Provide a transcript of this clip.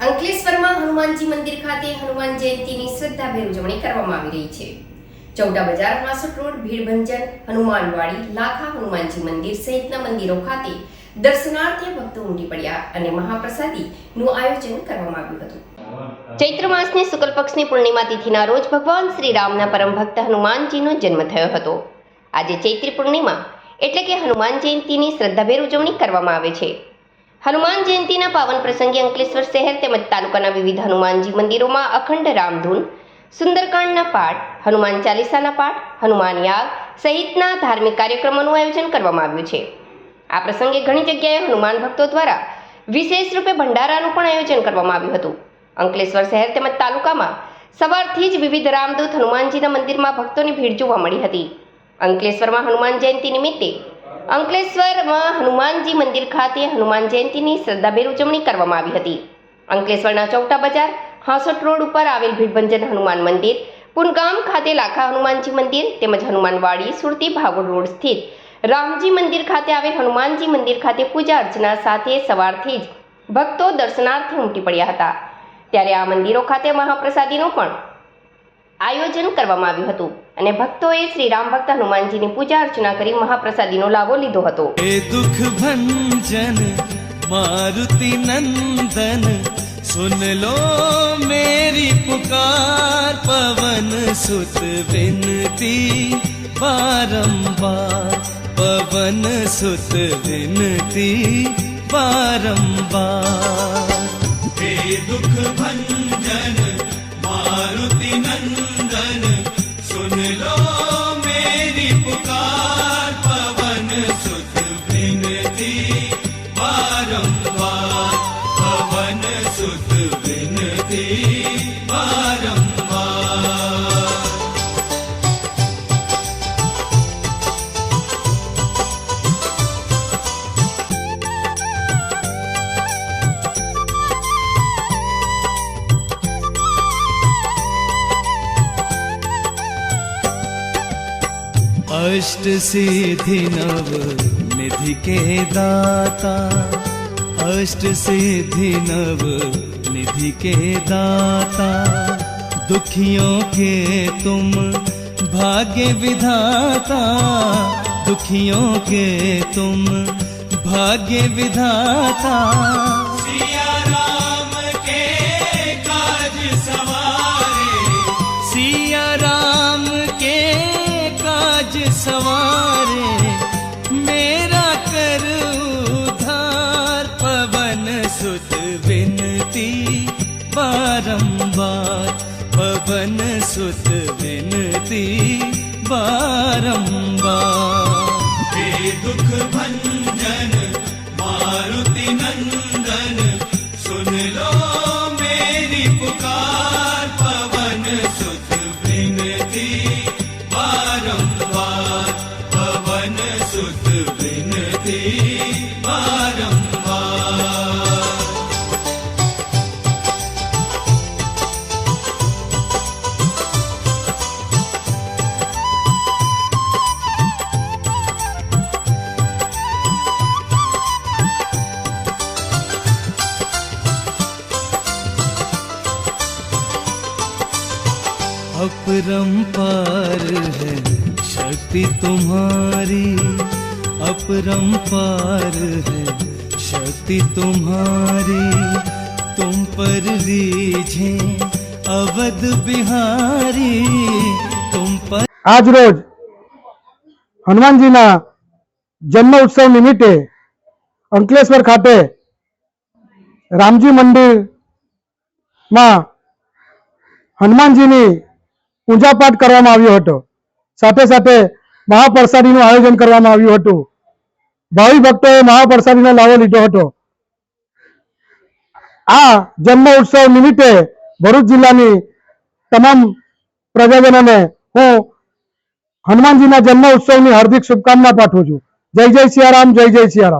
અંકલેશ્વરમાં હનુમાનજી મંદિર ખાતે હનુમાન જયંતીની શ્રદ્ધાભેર ઉજવણી કરવામાં આવી રહી છે. ચૌદા બજાર વાસઠ રોડ, ભીડભંજન, હનુમાનવાડી, લાખા હનુમાનજી મંદિર સહિતના મંદિરો ખાતે દર્શનાર્થે ભક્તો ઉમટી પડ્યા અને મહાપ્રસાદીનું આયોજન કરવામાં આવ્યું હતું. ચૈત્ર માસની શુક્લ પક્ષની પૂર્ણિમા તિથિના રોજ ભગવાન શ્રી રામના પરમ ભક્ત હનુમાનજીનો જન્મ થયો હતો. આજે ચૈત્રી પૂર્ણિમા એટલે કે હનુમાન જયંતીની શ્રદ્ધાભેર ઉજવણી કરવામાં આવે છે. હનુમાન જયંતીના પાવન પ્રસંગે અંકલેશ્વર શહેર તેમજ તાલુકાના વિવિધ હનુમાનજી મંદિરોમાં અખંડ રામધૂન, સુંદરકાંડના પાઠ, હનુમાન ચાલીસાના પાઠ, હનુમાન યાગ સહિતના ધાર્મિક કાર્યક્રમોનું આયોજન કરવામાં આવ્યું છે. આ પ્રસંગે ઘણી જગ્યાએ હનુમાન ભક્તો દ્વારા વિશેષ રૂપે ભંડારાનું પણ આયોજન કરવામાં આવ્યું હતું. અંકલેશ્વર શહેર તેમજ તાલુકામાં સવારથી જ વિવિધ રામદૂત હનુમાનજીના મંદિરમાં ભક્તોની ભીડ જોવા મળી હતી. અંકલેશ્વરમાં હનુમાન જયંતી નિમિત્તે અંકલેશ્વરમાં હનુમાનજી મંદિર ખાતે હનુમાન જયંતીની શ્રદ્ધાભેર ઉજવણી કરવામાં આવી હતી. અંકલેશ્વરના ચૌટા બજાર, હાંસોટ રોડ ઉપર આવેલ ભીડભંજન હનુમાન મંદિર, પુનગામ ખાતે લાખા હનુમાનજી મંદિર તેમજ હનુમાનવાડી, સુરતી ભાગોળ રોડ સ્થિત, રામજી મંદિર ખાતે આવેલ હનુમાનજી મંદિર ખાતે પૂજા અર્ચના સાથે સવારથી જ ભક્તો દર્શનાર્થે ઉમટી પડ્યા હતા. ત્યારે આ મંદિરો ખાતે મહાપ્રસાદીનો પણ આયોજન કરવામાં આવ્યું હતું અને ભક્તોએ શ્રી રામ ભક્ત હનુમાનજીની પૂજા અર્ચના કરી મહાપ્રસાદીનો લાભો લીધો હતો हे दुख भंजन मारुति नंदन सुन लो मेरी पुकार पवन सुत विनती बारंबार पवन सुत विनती बारंबार हे दुख भंजन अष्ट सिद्धि नव निधि के दाता। अष्ट सिद्धि नव निधि के दाता। दुखियों के तुम भाग्य विधाता। दुखियों के तुम भाग्य विधाता। सिया राम के काज सवारे बारंबार। हे दुख भंजन अपरंपार है शक्ति तुम्हारी अपरंपार है शक्ति तुम्हारी तुम पर रीझे अवध बिहारी तुम पर આજ રોજ હનુમાનજીના જન્મ ઉત્સવ નિમિત્તે અંકલેશ્વર ખાતે રામજી મંદિરમાં હનુમાનજીની પૂજાપાઠ કરવામાં આવ્યો હતો. સાથે સાથે મહાપ્રસાદીનું આયોજન કરવામાં આવ્યું હતું. ભાવિ ભક્તોએ મહાપ્રસાદીનો લાવો લીધો હતો. આ જન્મ ઉત્સવ નિમિત્તે ભરૂચ જિલ્લાની તમામ પ્રજાજનોને હું હનુમાનજીના જન્મ ઉત્સવની હાર્દિક શુભકામના પાઠવું છું. જય જય સિયારામ, જય જય સિયારામ.